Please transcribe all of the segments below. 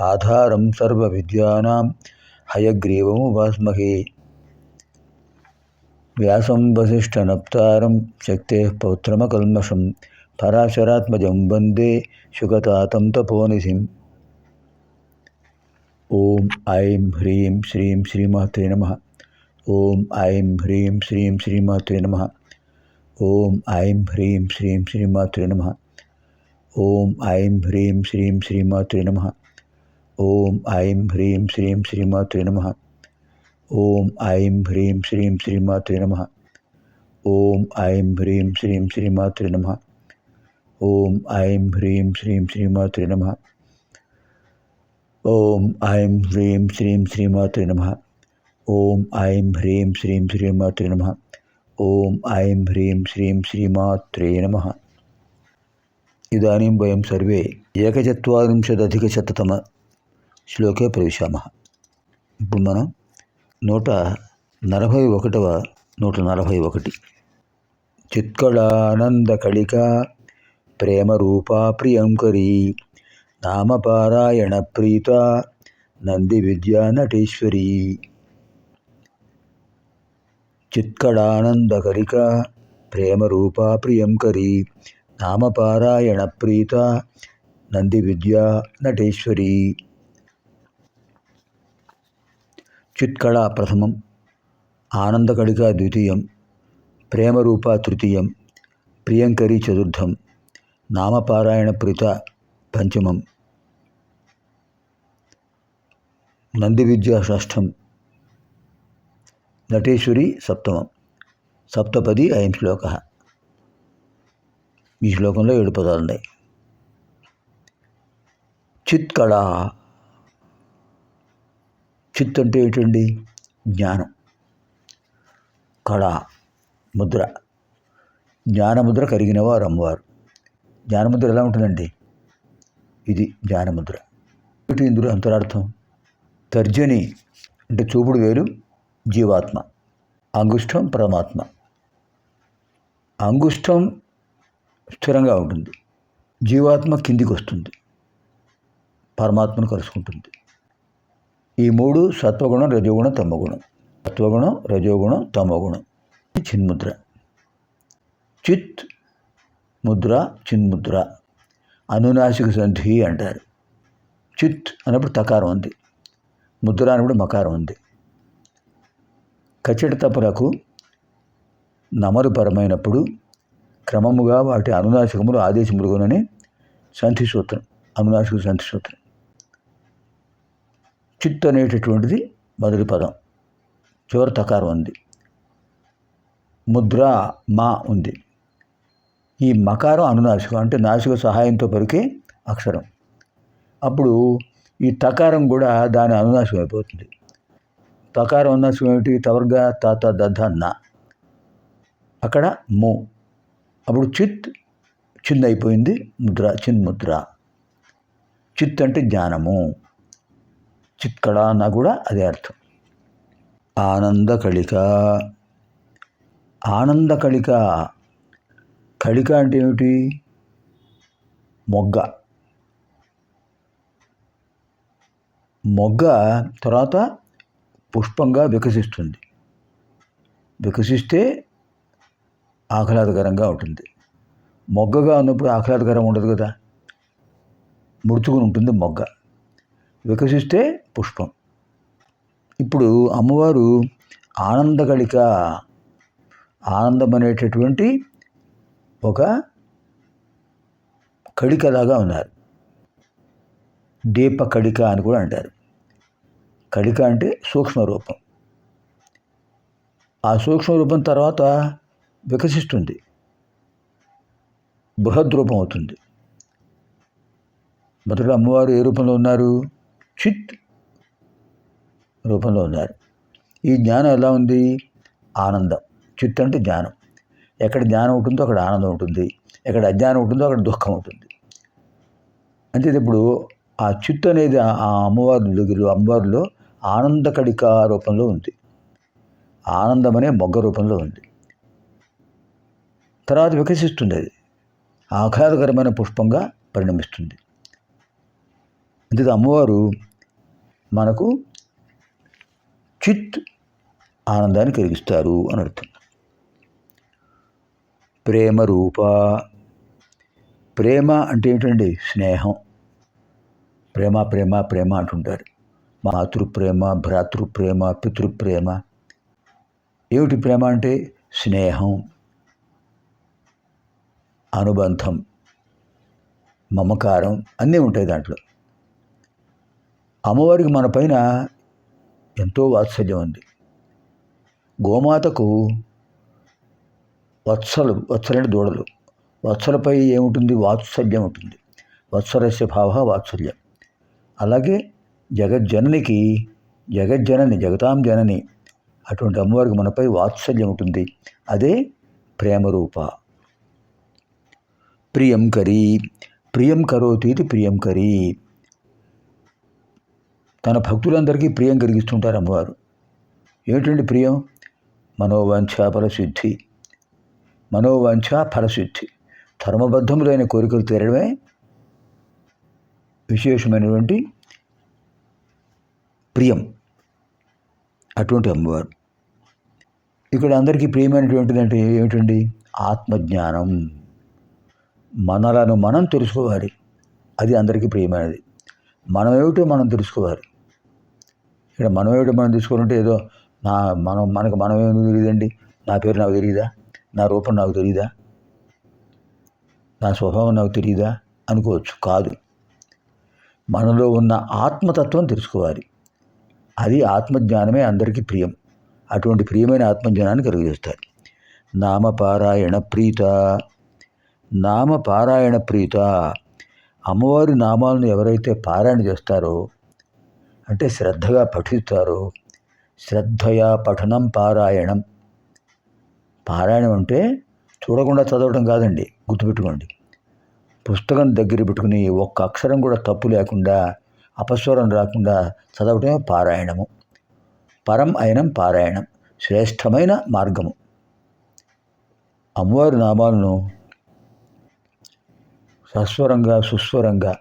आधारं सर्वविद्यानां हयग्रीवमुपास्महे। व्यासं वसिष्ठनप्तारं शक्तेः पौत्रमकल्मषं पराशरात्मज वंदे शुकतातं तपोनिधि ॐ ऐं ह्रीं श्रीं श्रीमहत्रे नम। ॐ ऐं ह्रीं श्रीं श्रीमहत्रे नमः। ॐ ऐं ह्रीं श्रीं श्रीमात्रे नमः। ॐ ऐं ह्रीं श्रीं श्रीमात्रे नमः। ఓం ఐం హ్రీం శ్రీం శ్రీమాతృ నమ. ఓం ఐం హ్రీం శ్రీం శ్రీమాతృ నమ. ఓం ఐం హ్రీం శ్రీం శ్రీమాతృ నమ. ఓం ఐం హ్రీం శ్రీం శ్రీమాతృ నమ. ఓం ఐం హ్రీం శ్రీం శ్రీమాతృ నమ. ఓం ఐం హ్రీం శ్రీం శ్రీమాతృ నమ. ఓం ఐం హ్రీం శ్రీం శ్రీమాత్రే నమ. ఇదాनीं వయం సర్వే ఏకచత్వారింశదధికశతతమ శ్లోకే ప్రవిశామः. ఇప్పుడు మనం నూట నలభై ఒకటవ నూట నలభై ఒకటి. చిత్కళానందకళిక ప్రేమరూపా ప్రియంకరీ నామపారాయణ ప్రీత నంది విద్యా నటేశ్వరీ. చిత్కళానందకలిక ప్రేమరూపా ప్రియంకరీ నామపారాయణ ప్రీత నంది విద్యా నటేశ్వరీ. చిత్కళ ప్రథమం ఆనందకళిక ద్వితీయం ప్రేమరూప తృతీయం ప్రియంకరి చతుర్థం నామపారాయణ ప్రీత పంచమం నంది విద్యా షష్ఠం నటేశ్వరి సప్తమం సప్తపది అయం శ్లోక ఈ శ్లోకంలో ఏడు పదాలు ఉన్నాయి చిత్ కళ చిత్ అంటే ఏంటండి? జ్ఞానం. కళ ముద్ర. జ్ఞానముద్ర కరిగినవారు అమ్మవారు. జ్ఞానముద్ర ఎలా ఉంటుందండి? ఇది జ్ఞానముద్ర. ఏమిటి ఇందులో అంతరార్థం? తర్జని అంటే చూపుడు వేలు జీవాత్మ. అంగుష్టం పరమాత్మ. అంగుష్టం స్థిరంగా ఉంటుంది. జీవాత్మ కిందికి వస్తుంది. పరమాత్మను కలుసుకుంటుంది. ఈ మూడు సత్వగుణం రజోగుణం తమగుణం. సత్వగుణం రజోగుణం తమోగుణం. ఇది చిన్ముద్ర. చిత్ ముద్ర చిన్ముద్ర. అనునాసిక సంధి అంటారు. చిత్ అన్నప్పుడు తకారం ఉంది. ముద్ర అన్నప్పుడు మకారం ఉంది. కచట తపలకు నమరుపరమైనప్పుడు క్రమముగా వాటి అనునాశకములు ఆదేశములుగునని సంధి సూత్రం అనునాసిక సంధి సూత్రం చిత్ అనేటటువంటిది మొదటి పదం. చివరి తకారం ఉంది. ముద్ర మా ఉంది. ఈ మకారం అనునాసికం అంటే నాసిక సహాయంతో పలికే అక్షరం. అప్పుడు ఈ తకారం కూడా దాని అనునాశం అయిపోతుంది. తకారం అనునాసికం ఏమిటి? తవర్గా తాత దధ నా. అక్కడ మో. అప్పుడు చిత్ చిన్న అయిపోయింది ముద్ర చిన్ ముద్ర చిత్ అంటే జ్ఞానము. చిత్కళ అన్నా కూడా అదే అర్థం. ఆనంద కళిక. ఆనంద కళిక. కళిక అంటే ఏమిటి? మొగ్గ. మొగ్గ తర్వాత పుష్పంగా వికసిస్తుంది. వికసిస్తే ఆహ్లాదకరంగా ఉంటుంది. మొగ్గగా ఉన్నప్పుడు ఆహ్లాదకరం ఉండదు కదా? ముడుచుకుని ఉంటుంది మొగ్గ. వికసిస్తే పుష్పం. ఇప్పుడు అమ్మవారు ఆనందగళిక ఆనందం అనేటటువంటి ఒక కళికలాగా ఉన్నారు. దీప కళిక అని కూడా అంటారు. కళిక అంటే సూక్ష్మ రూపం. ఆ సూక్ష్మ రూపం తర్వాత వికసిస్తుంది. బృహద్ రూపం అవుతుంది. మొదట అమ్మవారు ఏ రూపంలో ఉన్నారు? చిత్ రూపంలో ఉన్నారు. ఈ జ్ఞానం ఎలా ఉంది? ఆనందం. చిత్ అంటే జ్ఞానం. ఎక్కడ జ్ఞానం ఉంటుందో అక్కడ ఆనందం ఉంటుంది. ఎక్కడ అజ్ఞానం ఉంటుందో అక్కడ దుఃఖం ఉంటుంది. అంతే ఇప్పుడు ఆ చిత్ అనేది ఆ అమ్మవారి దగ్గర అమ్మవారిలో ఆనందకడిక రూపంలో ఉంది. ఆనందం అనే మొగ్గ రూపంలో ఉంది. తర్వాత వికసిస్తుంది అది ఆహ్లాదకరమైన పుష్పంగా పరిణమిస్తుంది. అంతే అమ్మవారు మనకు చిత్ ఆనందాన్ని కలిగిస్తారు అని అర్థం. ప్రేమ రూప ప్రేమ అంటే ఏంటండి? స్నేహం. ప్రేమ ప్రేమ ప్రేమ అంటుంటారు. మాతృప్రేమ భ్రాతృప్రేమ పితృప్రేమ. ఏమిటి ప్రేమ అంటే? స్నేహం అనుబంధం మమకారం అన్నీ ఉంటాయి దాంట్లో. అమ్మవారికి మన పైన ఎంతో వాత్సల్యం ఉంది. గోమాతకు వత్సలు వత్సలంటే దూడలు. వత్సలపై ఏముంటుంది? వాత్సల్యం ఉంటుంది. వత్సరస్య భావ వాత్సల్యం. అలాగే జగజ్జననికి జగజ్జనని జగతాం జనని అటువంటి అమ్మవారికి మనపై వాత్సల్యం ఉంటుంది. అదే ప్రేమరూప. ప్రియం కరీ ప్రియం కరోతి ఇది ప్రియం కరీ. తన భక్తులందరికీ ప్రియం కలిగిస్తుంటారు అమ్మవారు. ఏమిటండి ప్రియం? మనోవాంఛ ఫలసిద్ధి. మనోవాంఛ ఫలసిద్ధి. ధర్మబద్ధములైన కోరికలు తీరడమే విశేషమైనటువంటి ప్రియం అటువంటి అమ్మవారు. ఇక్కడ అందరికీ ప్రియమైనటువంటిది అంటే ఏమిటండి? ఆత్మజ్ఞానం. మనలను మనం తెలుసుకోవాలి. అది అందరికీ ప్రియమైనది. మనమేమిటో మనం తెలుసుకోవాలి. ఇక్కడ మనం ఏమిటో మనం తీసుకుంటే ఏదో నా మనం మనకు మనం ఏమి తెలియదండి? నా పేరు నాకు తెలియదా నా రూపం నాకు తెలియదా నా స్వభావం నాకు తెలియదా అనుకోవచ్చు. కాదు. మనలో ఉన్న ఆత్మతత్వం తెలుసుకోవాలి. అది ఆత్మజ్ఞానమే అందరికీ ప్రియం. అటువంటి ప్రియమైన ఆత్మజ్ఞానాన్ని కలుగజేస్తారు. నామపారాయణ ప్రీత. నామపారాయణ ప్రీత. అమ్మవారి నామాలను ఎవరైతే పారాయణ చేస్తారో అంటే శ్రద్ధగా పఠిస్తారు. శ్రద్ధయా పఠనం పారాయణం. పారాయణం అంటే చూడకుండా చదవడం కాదండి గుర్తుపెట్టుకోండి. పుస్తకం దగ్గర పెట్టుకుని ఒక్క అక్షరం కూడా తప్పు లేకుండా అపస్వరం రాకుండా చదవటమే పారాయణము. పరం అయినం పారాయణం శ్రేష్టమైన మార్గము. అమ్మవారి నామాలను సస్వరంగా సుస్వరంగా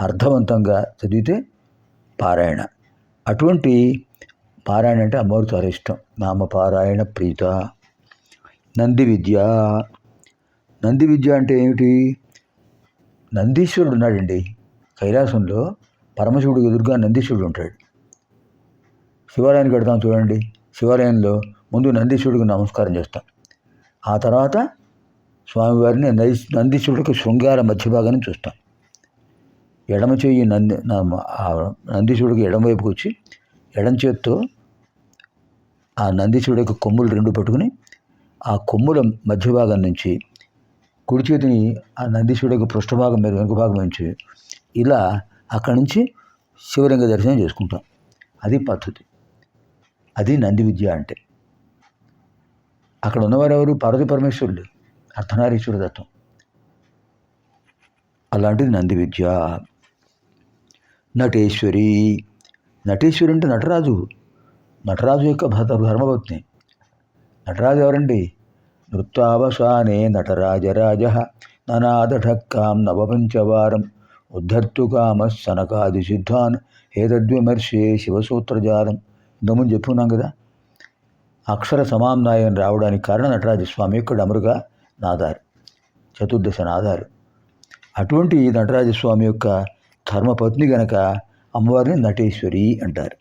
అర్థవంతంగా చదివితే పారాయణ. అటువంటి పారాయణ అంటే అమ్మవారు చాలా ఇష్టం. నామపారాయణ ప్రీత నంది విద్య. నంది విద్య అంటే ఏమిటి? నందీశ్వరుడు ఉన్నాడండి. కైలాసంలో పరమశివుడు ఎదురుగా నందీశ్వరుడు ఉంటాడు. శివాలయానికి వెడతాం చూడండి. శివాలయంలో ముందు నందీశ్వరుడికి నమస్కారం చేస్తాం. ఆ తర్వాత స్వామివారిని నందీశ్వరుడికి శృంగార మధ్య భాగాన్ని చూస్తాం. ఎడమ చెయ్యి నంది నందీశివుడికి ఎడమవైపుకి ఎడమ వచ్చి ఎడం చేత్తో ఆ నందీశివుడి యొక్క కొమ్ములు రెండు పట్టుకుని ఆ కొమ్ముల మధ్య భాగం నుంచి కుడి చేతిని ఆ నందీశివుడి యొక్క పృష్ఠభాగం మీద వెనుక భాగం నుంచి ఇలా అక్కడి నుంచి శివలింగ దర్శనం చేసుకుంటాం. అది పద్ధతి. అది నంది విద్య అంటే. అక్కడ ఉన్నవారు ఎవరు? పార్వతీ పరమేశ్వరుడు అర్ధనారీశ్వర దత్తం. అలాంటిది నంది విద్య. నటేశ్వరి. నటేశ్వరి అంటే నటరాజు. నటరాజు యొక్క భర్త ధర్మపత్ని. నటరాజు ఎవరండి? నృత్యావసానే నటరాజరాజ. ననాదఠక్కాం నవపంచవారం. ఉద్ధర్తుకామ సనకాది సిద్ధాన్. హేతద్విమర్శే శివసూత్రజాలం ఇంతకుముందు చెప్పుకున్నాం కదా. అక్షర సమామ్నాయం రావడానికి కారణం నటరాజస్వామి యొక్క డమరుగా నాదారు. చతుర్దశ నాదారు. అటువంటి నటరాజస్వామి యొక్క ధర్మపత్ని గనక అమ్మవారిని నటేశ్వరి అంటారు.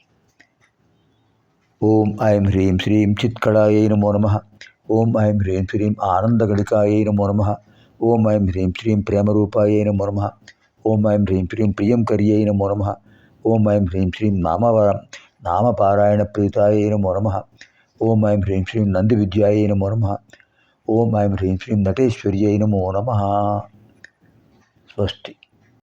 ఓం ఐం హ్రీం శ్రీం చిత్కళాయ నమో నమ. ఓం ఐం హ్రీం శ్రీం ఆనందగళికాయ నమో నమ. ఓం ఐం హ్రీం శ్రీం ప్రేమరూపాయ నమో నమ. ఓం ఐం హ్రీం శ్రీం ప్రియంకర్యై నమో నమ. ఓం ఐం హ్రీం శ్రీం నామవరం నామపారాయణ ప్రీతాయ నమో నమ. ఓం ఐం హ్రీం శ్రీం నంది విద్యాయ నమో నమ. ఓం ఐం హ్రీం శ్రీం నటేశ్వర్యై నమో నమ. స్వస్తి.